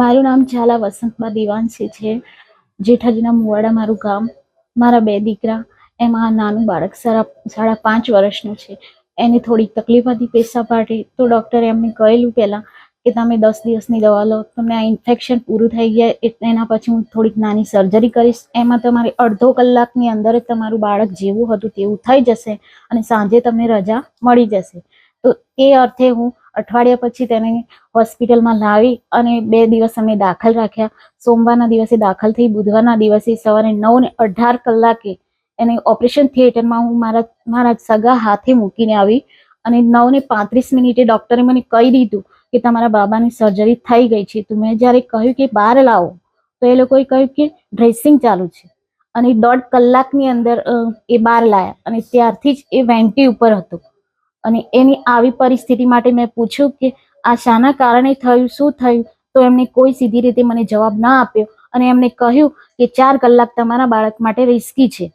મારું નામ ઝાલા વસંતબા દિવાનસી છે. જેઠાજીના મુવાડા મારું ગામ. મારા બે દીકરા. એમાં નાનું બાળક સાડા સાડા પાંચ વર્ષનું છે. એને થોડીક તકલીફ હતી પેશાબ માટે. તો ડૉક્ટરે એમને કહેલું પહેલાં કે, તમે દસ દિવસની દવા લો. તમને આ ઇન્ફેક્શન પૂરું થઈ ગયા એટલે એના પછી હું થોડીક નાની સર્જરી કરીશ. એમાં તમારે અડધો કલાકની અંદર જ તમારું બાળક જેવું હતું તેવું થઈ જશે અને સાંજે તમને રજા મળી જશે. તો એ અર્થે હું અઠવાડિયા પછી તેને હોસ્પિટલમાં લાવી અને બે દિવસ અમે દાખલ રાખ્યા. સોમવારના દિવસે દાખલ થઈ, બુધવારના દિવસે સવારે નવ ને અઢાર કલાકે એને ઓપરેશન થિયેટરમાં હું મારા મારા સગા હાથે મૂકીને આવી અને નવ ને પાંત્રીસ મિનિટે ડૉક્ટરે મને કહી દીધું કે તમારા બાબાની સર્જરી થઈ ગઈ છે. તો મેં જ્યારે કહ્યું કે બહાર લાવો, તો એ લોકોએ કહ્યું કે ડ્રેસિંગ ચાલુ છે. અને દોઢ કલાકની અંદર એ બહાર લાયા અને ત્યારથી જ એ વેન્ટી ઉપર હતો. અને એની આવી પરિસ્થિતિ માટે મેં પૂછ્યું કે આ શાના કારણે થયું, શું થયું? તો એમને કોઈ સીધી રીતે મને જવાબ ના આપ્યો અને એમને કહ્યું કે ચાર કલાક તમારા બાળક માટે રિસ્કી છે.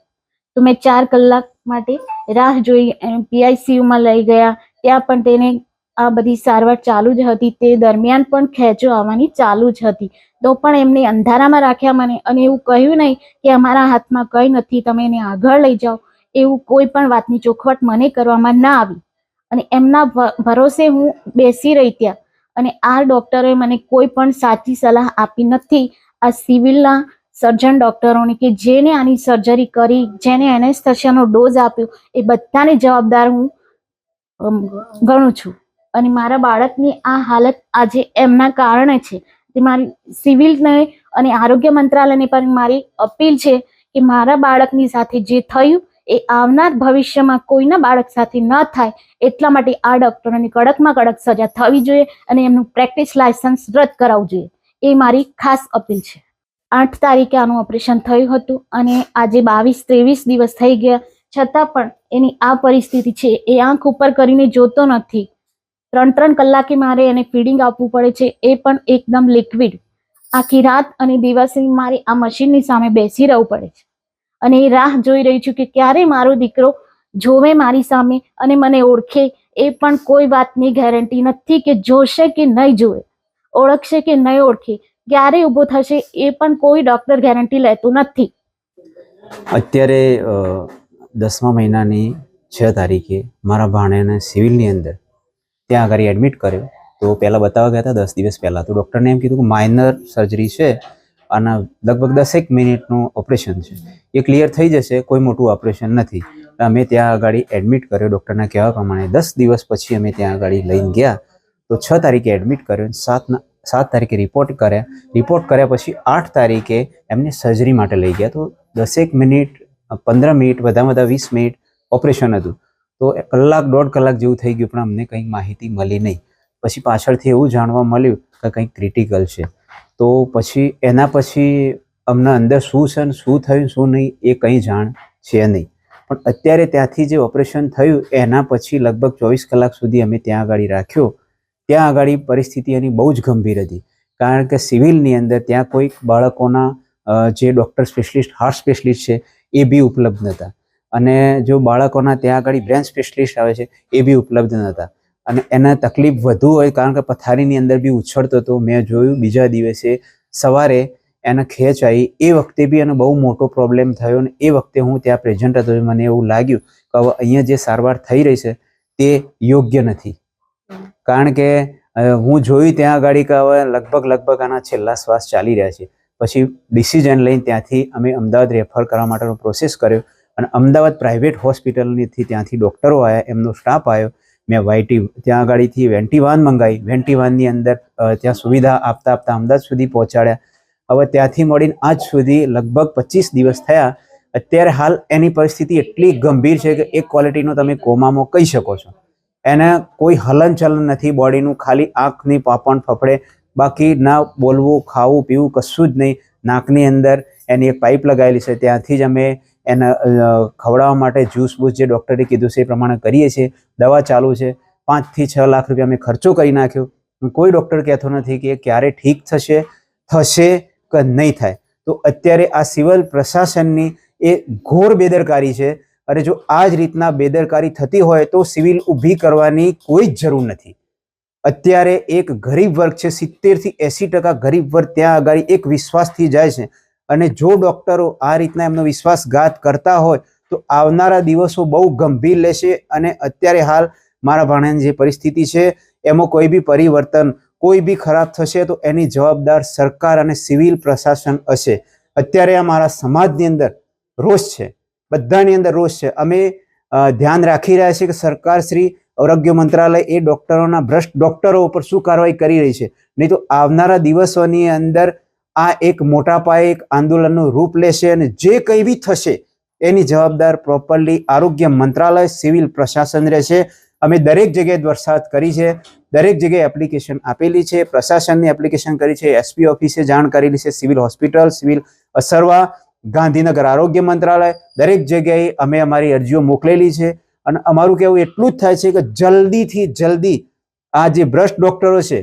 તો મેં ચાર કલાક માટે રાહ જોઈ પીઆઈસીયુમાં લઈ ગયા. ત્યાં પણ તેને આ બધી સારવાર ચાલુ જ હતી. તે દરમિયાન પણ ખેંચો આવવાની ચાલુ જ હતી. તો પણ એમને અંધારામાં રાખ્યા મને અને એવું કહ્યું નહીં કે અમારા હાથમાં કંઈ નથી, તમે એને આગળ લઈ જાઓ. એવું કોઈ પણ વાતની ચોખવટ મને કરવામાં ના આવી. અને એમના ભરોસે હું બેસી રહી ત્યાં. અને આ ડોક્ટરે મને કોઈ પણ સાચી સલાહ આપી નથી. આ સિવિલના સર્જન ડૉક્ટરોને કે જેને આની સર્જરી કરી, જેને એનેસ્થેશિયાનો ડોઝ આપ્યો, એ બધાને જવાબદાર હું ગણું છું. અને મારા બાળકની આ હાલત આજે એમના કારણે છે. તે મારી સિવિલને અને આરોગ્ય મંત્રાલયને પણ મારી અપીલ છે કે મારા બાળકની સાથે જે થયું એ આવનાર ભવિષ્યમાં કોઈના બાળક સાથે ન થાય એટલા માટે આ ડોક્ટરોની કડકમાં કડક સજા થવી જોઈએ અને એમનું પ્રેક્ટિસ લાયસન્સ રદ કરાવવું જોઈએ. એ મારી ખાસ અપીલ છે. આઠ તારીખે આનું ઓપરેશન થયું હતું અને આજે બાવીસ ત્રેવીસ દિવસ થઈ ગયા. છતાં પણ એની આ પરિસ્થિતિ છે એ આંખ ઉપર કરીને જોતો નથી. ત્રણ ત્રણ કલાકે મારે એને ફીડિંગ આપવું પડે છે. એ પણ એકદમ લિક્વિડ. આખી રાત અને દિવસે મારે આ મશીનની સામે બેસી રહેવું પડે છે. અને એ રાહ જોઈ રહી છું કે ક્યારે મારો દીકરો જોવે મારી સામે અને મને ઓળખે, એ પણ કોઈ વાતની ગેરંટી નથી કે જોશે કે નહીં જોવે, ઓળખશે કે નહીં ઓળખે, ક્યારે ઊભો થશે એ પણ કોઈ ડોક્ટર ગેરંટી લેતું નથી. અત્યારે દસમા મહિનાની છ તારીખે મારા ભાણેને સિવિલની અંદર ત્યાં આગળ એડમિટ કર્યો. તો પહેલાં બતાવવા ગયા હતા દસ દિવસ પહેલાં. તો ડૉક્ટરને એમ કીધું કે માઇનર સર્જરી છે અને લગભગ દસેક મિનિટનું ઓપરેશન છે. એ ક્લિયર થઈ જશે, કોઈ મોટું ઓપરેશન નથી. અમે ત્યાં આગળ એડમિટ કર્યો ડૉક્ટરના કહેવા પ્રમાણે. દસ દિવસ પછી અમે ત્યાં આગળ લઈને ગયા. તો છ તારીખે એડમિટ કર્યો સાતના સાત તારીખે રિપોર્ટ કર્યા. રિપોર્ટ કર્યા પછી આઠ તારીખે એમને સર્જરી માટે લઈ ગયા. તો દસેક મિનિટ, પંદર મિનિટ વધારે વધારે વીસ મિનિટ ઓપરેશન હતું. તો કલાક, દોઢ કલાક જેવું થઈ ગયું, પણ અમને કંઈ માહિતી મળી નહીં. પછી પાછળથી એવું જાણવા મળ્યું કે કંઈક ક્રિટિકલ છે. તો પછી એના પછી અમને અંદર શું છે ને શું થયું શું નહીં એ કંઈ જાણ છે નહીં. પણ અત્યારે ત્યાંથી જે ઓપરેશન થયું એના પછી લગભગ ચોવીસ કલાક સુધી અમે ત્યાં આગળ રાખ્યો. ત્યાં આગળ પરિસ્થિતિ એની બહુ જ ગંભીર હતી. કારણ કે સિવિલની અંદર ત્યાં કોઈક બાળકોના જે ડૉક્ટર સ્પેશિયલિસ્ટ હાર્ટ સ્પેશિયલિસ્ટ છે, એ બી ઉપલબ્ધ નહોતા. અને જો બાળકોના ત્યાં આગળ બ્રેન સ્પેશિયલિસ્ટ આવે છે, એ બી ઉપલબ્ધ નહોતા. અને એને તકલીફ વધુ હોય, કારણ કે પથારીની અંદર બી ઉછળતો હતો. મેં જોયું બીજા દિવસે સવારે એને ખેંચ આવી. એ વખતે બી એનો બહુ મોટો પ્રોબ્લેમ થયો અને એ વખતે હું ત્યાં પ્રેઝન્ટ હતો. મને એવું લાગ્યું કે હવે અહીંયા જે સારવાર થઈ રહી છે, તે યોગ્ય નથી. કારણ કે હું જોયું ત્યાં આગળ કે હવે લગભગ લગભગ આના છેલ્લા શ્વાસ ચાલી રહ્યા છે. પછી ડિસિઝન લઈને ત્યાંથી અમે અમદાવાદ રેફર કરવા માટેનો પ્રોસેસ કર્યો. અને અમદાવાદ પ્રાઇવેટ હોસ્પિટલથી ત્યાંથી ડૉક્ટરો આવ્યા એમનો સ્ટાફ આવ્યો મેં વાયટી ત્યાં આગળથી વેન્ટીવાન મંગાવી વેન્ટી વાનની અંદર ત્યાં સુવિધા આપતા આપતા અમદાવાદ સુધી પહોંચાડ્યા. હવે ત્યાંથી મળીને આજ સુધી લગભગ પચીસ દિવસ થયા. અત્યારે હાલ એની પરિસ્થિતિ એટલી ગંભીર છે કે એક ક્વોલિટીનો તમે કોમામાં કહી શકો છો. એને કોઈ હલનચલન નથી, બોડીનું ખાલી આંખની પાપણ ફફડે. બાકી ના બોલવું, ખાવું, પીવું કશું જ નહીં. નાકની અંદર એની એક પાઇપ લગાવેલી છે. ત્યાંથી જ અમે એને ખવડાવવા માટે જ્યુસ બૂસ જે ડૉક્ટરે કીધું છે એ પ્રમાણે કરીએ છીએ. દવા ચાલુ છે. પાંચથી છ લાખ રૂપિયા અમે ખર્ચો કરી નાખ્યો. કોઈ ડૉક્ટર કહેતો નથી કે ક્યારે ઠીક થશે થશે કે નહીં થાય. તો અત્યારે આ સિવિલ પ્રશાસનની એ ઘોર બેદરકારી છે. અને જો આ જ રીતના બેદરકારી થતી હોય તો સિવિલ ઊભી કરવાની કોઈ જ જરૂર નથી. અત્યારે એક ગરીબ વર્ગ છે. સિત્તેરથી એંસી ટકા ગરીબ વર્ગ ત્યાં આગળ એક વિશ્વાસથી જાય છે. અને જો ડૉક્ટરો આ રીતના એમનો વિશ્વાસઘાત કરતા હોય, તો આવનારા દિવસો બહુ ગંભીર લેશે અને અત્યારે હાલ મારા ભાણાની જે પરિસ્થિતિ છે, એમાં કોઈ બી પરિવર્તન, કોઈ બી ખરાબ થશે, તો એની જવાબદાર સરકાર અને સિવિલ પ્રશાસન હશે. અત્યારે આ મારા સમાજની અંદર રોષ છે. બધાની અંદર રોષ છે. અમે ધ્યાન રાખી રહ્યા છીએ કે સરકાર શ્રી આરોગ્ય મંત્રાલય એ ડોક્ટરોના ભ્રષ્ટ, ડોક્ટરો ઉપર શું કાર્યવાહી કરી રહી છે. નહીં તો આવનારા દિવસોની અંદર આ એક મોટા પાયે એક આંદોલનનું રૂપ લેશે અને જે કંઈ બી થશે, એની જવાબદાર પ્રોપરલી આરોગ્ય મંત્રાલય, સિવિલ પ્રશાસન રહેશે. અમે દરેક જગ્યાએ વરસાદ કરી છે, દરેક જગ્યાએ એપ્લિકેશન આપેલી છે, પ્રશાસનની એપ્લિકેશન કરી છે એસપી ઓફિસે જાણ કરેલી છે, civil hospital, civil Asarwa, Gandhinagar આરોગ્ય મંત્રાલય, દરેક જગ્યાએ અમે અમારી અરજીઓ મોકલેલી છે. અને અમારું કહેવું એટલું જ થાય છે કે જલ્દીથી જલ્દી આ જે ભ્રષ્ટ ડોક્ટરો છે,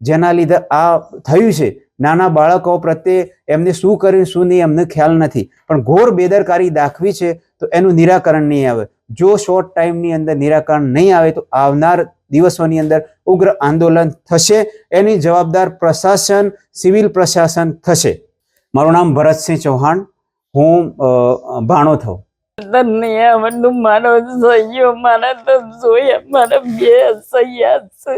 જેના લીધે આ થયું છે નાના બાળકો પ્રત્યે એમને શું કર્યું, શું નહીં, એમને ખ્યાલ નથી. પણ ઘોર બેદરકારી દાખવી છે, તો એનું નિરાકરણ નહીં આવે. જો શોર્ટ ટાઈમની અંદર નિરાકરણ નહીં આવે, તો આવનાર દિવસોની અંદર ઉગ્ર આંદોલન થશે. એની જવાબદાર પ્રશાસન, સિવિલ પ્રશાસન થશે. મારું નામ ભરતસિંહ ચૌહાણ. હું ભાણો થઉં તને આ બધું મારો સહયો મારા તો જોયા મારા બે સહ્યા છે.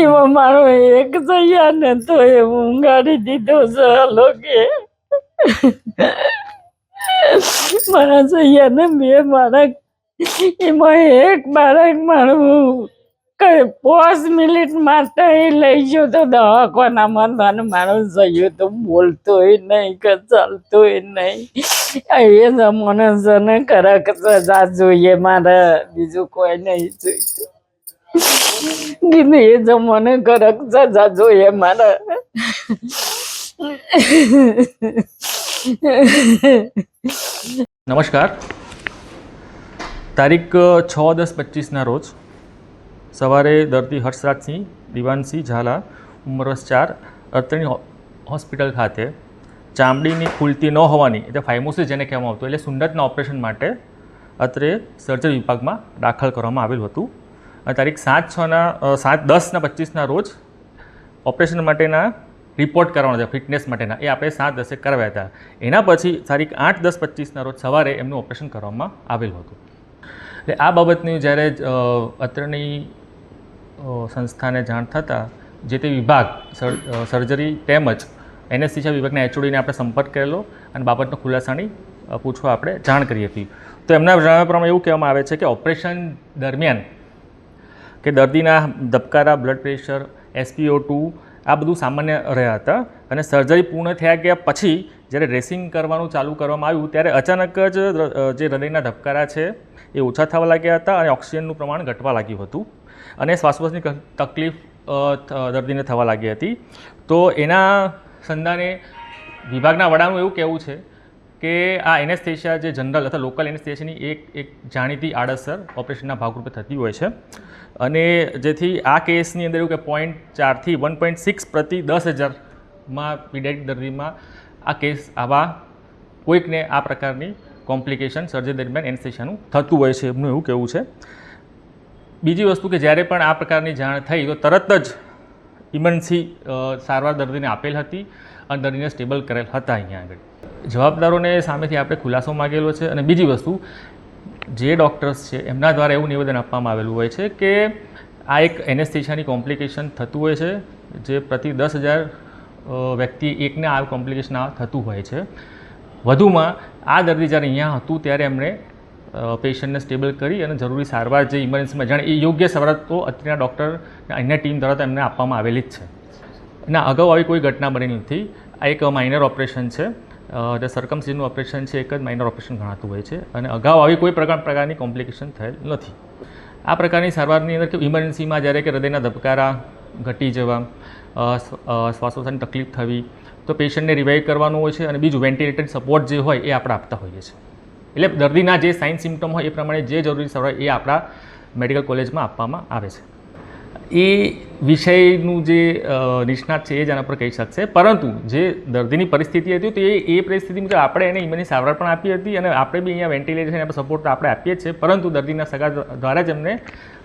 એમાં મારો એક થયા ને તો એ ઊંઘાડી દીધો છે લોકે મારા સૈયા ને બે મારા એમાં એક બાળક મારું કઈ પાંચ મિનિટ માટે લઈ ગયો તો દવાખાના મને મારો સહ્યો તો બોલતોય નહીં કે ચાલતોય નહીં. એ જમાને છે ને સજા જોઈએ, મારે બીજું કોઈ નહીં જોઈતું. કીધું એ જમાને કડક સજા જોઈએ મારે. નમસ્કાર. તારીખ છ દસ પચીસના રોજ સવારે દર્દી હર્ષરાજસિંહ, દિવાનસિંહ ઝાલા, ઉંમર ચાર અત્રેની હોસ્પિટલ ખાતે ચામડીની ખુલતી ન હોવાની, એટલે ફાઇમોસિસ જેને કહેવામાં આવતું, એટલે સુંદરના ઓપરેશન માટે અત્રે સર્જરી વિભાગમાં દાખલ કરવામાં આવેલું હતું. તારીખ સાત છના સાત દસના પચીસના રોજ ઓપરેશન માટેના રિપોર્ટ કરવાનો છે ફિટનેસ માટેના. એ આપણે સાત દસે કરાવ્યા હતા. એના પછી તારીખ આઠ, દસ પચીસના રોજ સવારે એમનું ઓપરેશન કરવામાં આવેલું હતું. એટલે આ બાબતની જ્યારે અત્રની સંસ્થાને જાણ થતાં જે તે વિભાગ સર્જરી તેમજ એનેસ્થિશિયા વિભાગના એચઓડીને આપણે સંપર્ક કરેલો અને બાબતનો ખુલાસાની પૂછવા આપણે જાણ કરી હતી. તો એમના જણાવ્યા પ્રમાણે એવું કહેવામાં આવે છે કે ઓપરેશન દરમિયાન કે દર્દીના ધબકારા બ્લડ પ્રેશર એસપીઓ ટુ આ બધું સામાન્ય રહ્યા હતા. અને સર્જરી પૂર્ણ થયા ગયા પછી જ્યારે ડ્રેસિંગ કરવાનું ચાલુ કરવામાં આવ્યું, ત્યારે અચાનક જ જે હૃદયના ધબકારા છે એ ઓછા થવા લાગ્યા હતા અને ઓક્સિજનનું પ્રમાણ ઘટવા લાગ્યું હતું. અને શ્વાસોશ્વાસની તકલીફ દર્દીને થવા લાગી હતી. તો એના સંધાને વિભાગના વડાનું એવું કહેવું છે કે આ એનેસ્થેશિયા જે જનરલ અથવા લોકલ એનેસ્થેશિયાની એક એક જાણીતી આડઅસર ઓપરેશનના ભાગરૂપે થતી હોય છે. અને જેથી આ કેસની અંદર એવું કે પોઈન્ટ ચારથી વન પોઈન્ટ સિક્સ પ્રતિ દસ હજારમાં પીડિયાટિક દર્દીમાં આ કેસ આવા કોઈકને આ પ્રકારની કોમ્પ્લિકેશન સર્જરી દરમિયાન એનેસ્થેશિયાનું થતું હોય છે એમનું એવું કહેવું છે. બીજી વસ્તુ કે જ્યારે પણ આ પ્રકારની જાણ થઈ તો તરત જ ઇમરજન્સી સારવાર દર્દીને આપેલ હતી અને દર્દીને સ્ટેબલ કરેલ હતા અહીંયા આગળ. જવાબદારોને સામેથી આપણે ખુલાસો માગેલો છે અને બીજી વસ્તુ, જે ડૉક્ટર્સ છે, એમના દ્વારા એવું નિવેદન આપવામાં આવેલું હોય છે કે આ એક એનેસ્થેશિયાની કોમ્પ્લિકેશન થતું હોય છે, જે પ્રતિ દસ હજાર વ્યક્તિ એકને આ કોમ્પ્લિકેશન થતું હોય છે. વધુમાં, આ દર્દી જ્યારે અહીંયા હતું, ત્યારે એમણે પેશન્ટને સ્ટેબલ કરી અને જરૂરી સારવાર જે ઇમરજન્સીમાં જાણે એ યોગ્ય સારવાર તો અત્યારના ડૉક્ટર અન્ય ટીમ દ્વારા એમને આપવામાં આવેલી જ છે. ના, અગાઉ આવી કોઈ ઘટના બની નથી. આ એક માઇનર ઓપરેશન છે. જે સરકમસીનું ઓપરેશન છે, એક જ માઇનર ઓપરેશન ગણાતું હોય છે અને અગાઉ આવી કોઈ પ્રકાર પ્રકારની કોમ્પ્લિકેશન થયેલ નથી. આ પ્રકારની સારવારની અંદર કે ઇમરજન્સીમાં જ્યારે કે હૃદયના ધબકારા ઘટી જવા શ્વાસોશ્વાસની તકલીફ થવી, તો પેશન્ટને રિવાઇવ કરવાનું હોય છે અને બીજું વેન્ટિલેટર સપોર્ટ જે હોય એ આપણે આપતા હોઈએ છીએ. એટલે દર્દીના જે સાઇન સિમ્ટમ હોય એ પ્રમાણે જે જરૂરી સારવાર એ આપણા મેડિકલ કોલેજમાં આપવામાં આવે છે. એ વિષયનું જે નિષ્ણાત છે એ જ આના પર કહી શકશે. પરંતુ જે દર્દીની પરિસ્થિતિ હતી તો એ એ પરિસ્થિતિ મુજબ આપણે એને ઈમની સારવાર પણ આપી હતી અને આપણે બી અહીંયા વેન્ટિલેશન સપોર્ટ આપણે આપીએ જ છે પરંતુ દર્દીના સગા દ્વારા જ એમને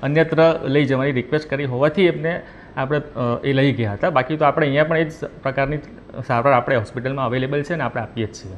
અન્યત્ર લઈ જવાની રિક્વેસ્ટ કરી હોવાથી એમને આપણે એ લઈ ગયા હતા. બાકી તો આપણે અહીંયા પણ એ જ પ્રકારની સારવાર આપણે હોસ્પિટલમાં અવેલેબલ છે અને આપણે આપીએ જ છીએ.